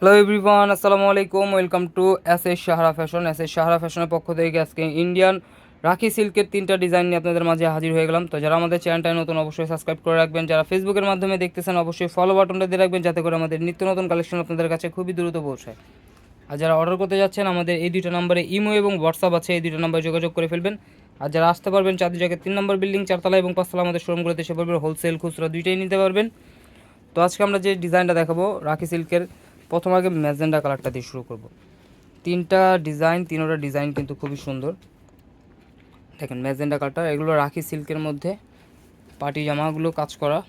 Hello everyone আসসালামু আলাইকুম welcome to S S Sahara fashion S S Sahara ফ্যাশনের পক্ষ থেকে আজকে ইন্ডিয়ান রাখি সিল্কের তিনটা ডিজাইন নিয়ে আপনাদের মাঝে হাজির হয়ে গেলাম। তো যারা আমাদের চ্যানেলটায় নতুন, অবশ্যই সাবস্ক্রাইব করে রাখবেন। যারা ফেসবুকের মাধ্যমে দেখতেছেন, অবশ্যই ফলো বাটনটা দিয়ে রাখবেন যাতে করে আমাদের নিত্য নতুন কালেকশন আপনাদের কাছে খুবই দ্রুত পৌঁছায়। আর যারা অর্ডার করতে যাচ্ছেন, আমাদের এই দুটো নম্বরে ইমো এবং হোয়াটসঅ্যাপ আছে, এই দুটো নম্বরে যোগাযোগ করে ফেলবেন। আর যারা আসতে পারবেন চাঁদি জায়গায় তিন নম্বর বিল্ডিং চারতলা এবং পাঁচতলা আমাদের শোরুমগুলোতে এসে পারবেন হোলসেল খুচরা দুইটাই নিতে পারবেন। তো আজকে আমরা যে ডিজাইনটা দেখাবো, রাখি সিল্কের প্রথম আগে ম্যাজেন্ডা কালারটা দিয়ে শুরু করব। তিনটা ডিজাইন, তিনোটা ডিজাইন কিন্তু খুবই সুন্দর। দেখেন ম্যাজেন্ডা কালারটা, এগুলো রাখি সিল্কের মধ্যে পার্টি জামাগুলো কাজ করা।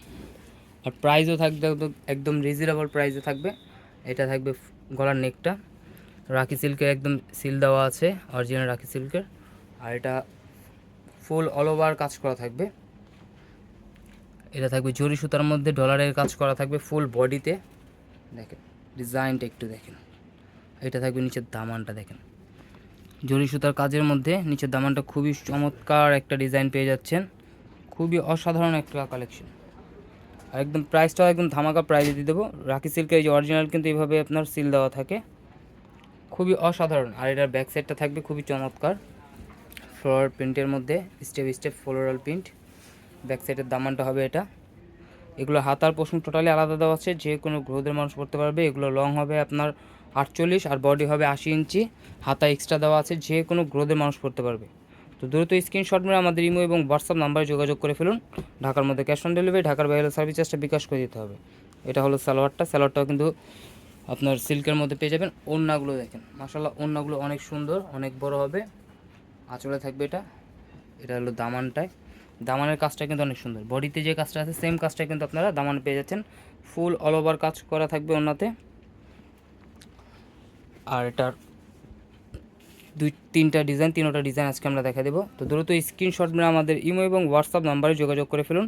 আর প্রাইজও থাকবে একদম- রিজনেবল প্রাইসে থাকবে। এটা থাকবে গলার নেকটা রাখি সিল্কের একদম সিল দেওয়া আছে অরিজিনাল রাখি সিল্কের। আর এটা ফুল অল ওভার কাজ করা থাকবে। এটা থাকবে জরি সুতার মধ্যে ডলারের কাজ করা থাকবে ফুল বডিতে দেখেন। ডিজাইনটা একটু দেখেন। এটা থাকবে নিচের দামানটা দেখেন। জরি সুতার কাজের মধ্যে নিচের দামানটা খুবই চমৎকার একটা ডিজাইন পেয়ে যাচ্ছেন। খুবই অসাধারণ একটা কালেকশন। আর একদম প্রাইসটাও একদম ধামাকা প্রাইজে দিয়ে দেবো। রাখি সিল্কের এই যে অরিজিনাল কিন্তু এইভাবে আপনার সিল দেওয়া থাকে। খুবই অসাধারণ। আর এটার ব্যাক সাইডটা থাকবে খুবই চমৎকার। ফ্লোরাল প্রিন্টের মধ্যে step step floral print back সাইডের দামানটা হবে এটা। এগুলো হাতার পোষণ টোটালি আলাদা দেওয়া আছে। যে কোনো গ্রোদের মানুষ পড়তে পারবে। এগুলো লং হবে আপনার আটচল্লিশ আর বডি হবে আশি ইঞ্চি। হাতা এক্সট্রা দেওয়া আছে। যে কোনো গ্রোদের মানুষ পড়তে পারবে। তো দ্রুত স্ক্রিনশট মেরে আমাদের ইমো এবং হোয়াটসঅ্যাপ নাম্বারে যোগাযোগ করে ফেলুন। ঢাকার মধ্যে ক্যাশ অন ডেলিভারি ঢাকার বাইরে সার্ভিস চার্জটা বিকাশ করে দিতে হবে। এটা হলো সালোয়ারটা। সালোয়ারটাও কিন্তু আপনার সিল্কের মধ্যে পেয়ে যাবেন। ওড়নাগুলো দেখেন। মাসাল্লাহ ওড়নাগুলো অনেক সুন্দর, অনেক বড় হবে। আঁচলে থাকবে এটা। এটা হলো দামানটায়। দামানের কাজটা কিন্তু অনেক সুন্দর। বডিতে যে কাজটা আছে সেম কাজটা কিন্তু আপনারা দামানে পেয়ে যাচ্ছেন। ফুল অল ওভার কাজ করা থাকবে ওনাতে। আর এটার দুই, তিনটা ডিজাইন তিনোটা ডিজাইন আজকে আমরা দেখা দেবো। তো দ্রুত স্ক্রিনশট মেরে আমাদের ইমো এবং হোয়াটসঅ্যাপ নাম্বারে যোগাযোগ করে ফেলুন।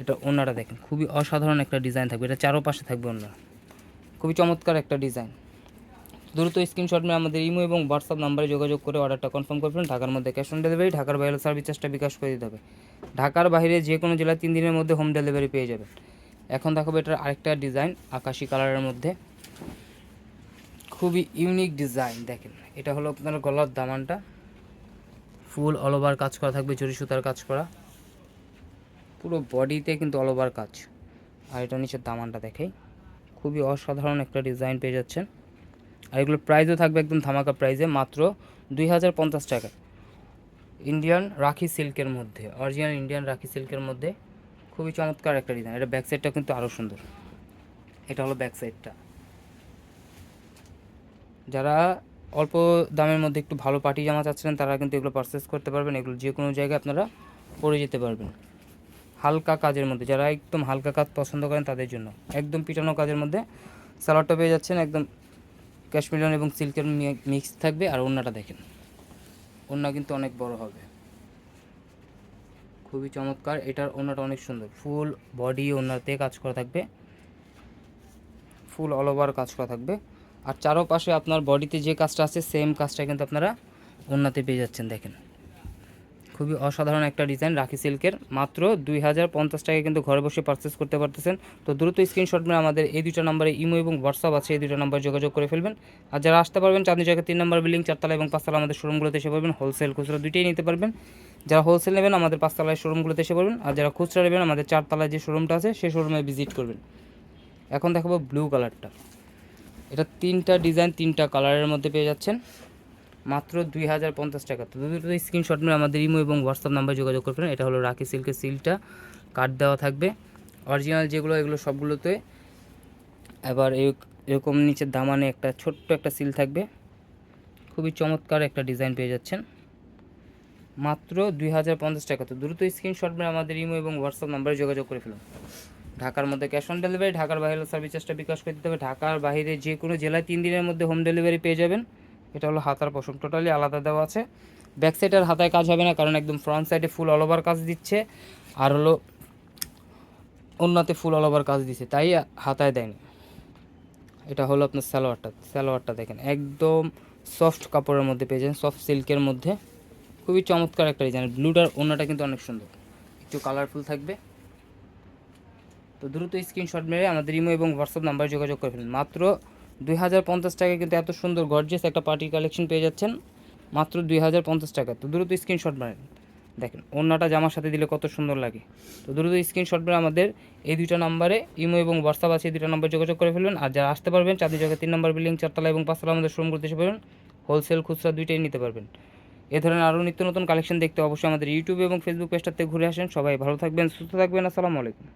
এটা ওনাটা দেখেন, খুবই অসাধারণ একটা ডিজাইন থাকবে। এটা চারো পাশে থাকবে ওনারা। খুবই চমৎকার একটা ডিজাইন দ্রুত স্ক্রিনশট নিয়ে আমাদের ইমো এবং হোয়াটসঅ্যাপ নাম্বারে যোগাযোগ করে অর্ডারটা কনফার্ম করবেন ঢাকার মধ্যে ক্যাশ অন ডেলিভারি, ঢাকার বাইরে সার্ভিস চার্জটা বিকাশ করে দিতে হবে। ঢাকার বাইরে যে কোনো জেলায় তিন দিনের মধ্যে হোম ডেলিভারি পেয়ে যাবেন। এখন দেখাবো এটার আরেকটা ডিজাইন, আকাশি কালারের মধ্যে। খুবই ইউনিক ডিজাইন, দেখেন। এটা হলো আপনার গলার দামানটা। ফুল অল ওভার কাজ করা থাকবে জরি সুতার কাজ করা। পুরো বডিতে কিন্তু অল ওভার কাজ। আর এটা নিচের দামানটা দেখাই। খুবই অসাধারণ একটা ডিজাইন পেয়ে যাচ্ছেন। আর এগুলোর প্রাইসও থাকবে একদম ধামাকা প্রাইসে মাত্র দুই হাজার পঞ্চাশ টাকা ইন্ডিয়ান রাখি সিল্কের মধ্যে অরিজিনাল ইন্ডিয়ান রাখি সিল্কের মধ্যে খুবই চমৎকার একটা ডিজাইন এটা ব্যাক সাইডটা কিন্তু আরও সুন্দর। এটা হলো ব্যাক সাইডটা যারা অল্প দামের মধ্যে একটু ভালো পার্টি জামা চাচ্ছিলেন, তারা কিন্তু এগুলো পারচেস করতে পারবেন। এগুলো যে কোনো জায়গায় আপনারা পরে যেতে পারবেন। হালকা কাজের মধ্যে, যারা একদম হালকা কাজ পছন্দ করেন তাদের জন্য। একদম পিটানো কাজের মধ্যে সালোয়ারটা পেয়ে যাচ্ছেন একদম ক্যাশমিলিয়ন এবং সিল্কের মিক্স থাকবে আর ওড়নাটা দেখেন। ওড়না কিন্তু অনেক বড় হবে। খুবই চমৎকার। এটার ওড়নাটা অনেক সুন্দর। ফুল বডি ওড়নাতে কাজ করা থাকবে। ফুল অল ওভার কাজ করা থাকবে। আর চারোপাশে আপনার বডিতে যে কাজটা আছে সেম কাজটা কিন্তু আপনারা ওড়নাতে পেয়ে যাচ্ছেন, দেখেন। খুবই অসাধারণ একটা ডিজাইন রাখি সিল্কের। মাত্র দুই হাজার পঞ্চাশ টাকায় কিন্তু ঘরে বসে পারচেস করতে পারতেছেন। তো দ্রুত স্ক্রিনশট মেরে আমাদের এই দুটো নাম্বারে ইমো এবং হোয়াটসঅ্যাপ আছে, এই দুটো নাম্বার যোগাযোগ করে ফেলবেন। আর যারা আসতে পারবেন, চাঁদনি জায়গায় তিন নম্বর বিল্ডিং চারতলা এবং পাঁচতলা আমাদের শোরুমগুলোতে এসে পারবেন হোলসেল খুচরা দুইটাই নিতে পারবেন। যারা হোলসেল নেবেন, আমাদের পাঁচতলায় শোরুমগুলোতে এসে পারবেন আর যারা খুচরা নেবেন, আমাদের চারতলায় যে শোরুমটা আছে, সেই শোরুমে ভিজিট করবেন। এখন দেখাবো ব্লু কালারটা এটা তিনটা ডিজাইন তিনটা কালারের মধ্যে পেয়ে যাচ্ছেন। মাত্র দুই হাজার পঞ্চাশ টাকা। তো দুটো স্ক্রিনশট মেরে আমাদের ইমো এবং হোয়াটসঅ্যাপ নাম্বার যোগাযোগ করবেন এটা হলো রাখি সিল্কের সিলটা কাট দেওয়া থাকবে। অরিজিনাল যেগুলো, এগুলো সবগুলোতে। এবার এরকম নিচের দামানে একটা ছোট্ট একটা সিল থাকবে। খুবই চমৎকার একটা ডিজাইন পেয়ে যাচ্ছেন। মাত্র দুই হাজার পঞ্চাশ টাকা। তো দ্রুত স্ক্রিনশট মেরে আমাদের ইমো এবং হোয়াটসঅ্যাপ নাম্বারে যোগাযোগ করে ফেলুন। ঢাকার মধ্যে ক্যাশ অন ডেলিভারি ঢাকার বাইরে সার্ভিস চার্জটা বিকাশ করে দিতে হবে। ঢাকার বাইরে যে কোনো জেলায় তিন দিনের মধ্যে হোম ডেলিভারি পেয়ে যাবেন। এটা হলো হাতার পশম। টোটালি আলাদা দেওয়া আছে। ব্যাক সাইডের হাতায় কাজ হবে না, কারণ একদম ফ্রন্ট সাইডে ফুল অল ওভার কাজ দিচ্ছে। আর হলো অন্যতে ফুল অল ওভার কাজ দিচ্ছে, তাই হাতায় দেয়নি। এটা হলো আপনার সালোয়ারটা সালোয়ারটা দেখেন, একদম সফট কাপড়ের মধ্যে পেয়ে যাবেন সফট সিল্কের মধ্যে। খুবই চমৎকার একটা ডিজাইন ব্লুটার ওনাটা কিন্তু অনেক সুন্দর। একটু কালারফুল থাকবে। তো দ্রুত স্ক্রিনশট মেরে আমাদের ইমো এবং হোয়াটসঅ্যাপ নাম্বারে যোগাযোগ করে ফেলুন। মাত্র দুই হাজার পঞ্চাশ টাকায় কিন্তু এত সুন্দর গর্জিয়াস একটা পার্টি কালেকশন পেয়ে যাচ্ছেন। মাত্র দুই হাজার পঞ্চাশ টাকা। তো দ্রুত স্ক্রিনশট মারেন দেখেন অন্যটা জামার সাথে দিলে কত সুন্দর লাগে। তো দ্রুত স্ক্রিনশট মেরে আমাদের। এই দুইটা নাম্বারে ইমো এবং হোয়াটসঅ্যাপ আছে, এই দুটো নাম্বার যোগাযোগ করে ফেলবেন। আর যারা আসতে পারবেন চাঁদি জায়গায় তিন নম্বর বিল্ডিং চারতলা এবং পাঁচতলা আমাদের শোরুম করতে এসে পারবেন হোলসেল খুচরা দুইটাই নিতে পারবেন। এ ধরনের আরও নিত্য নতুন কালেকশন দেখতে অবশ্যই আমাদের ইউটিউব এবং ফেসবুক পেজটাতে ঘুরে আসেন। সবাই ভালো থাকবেন, সুস্থ থাকবেন। আসসালামু আলাইকুম।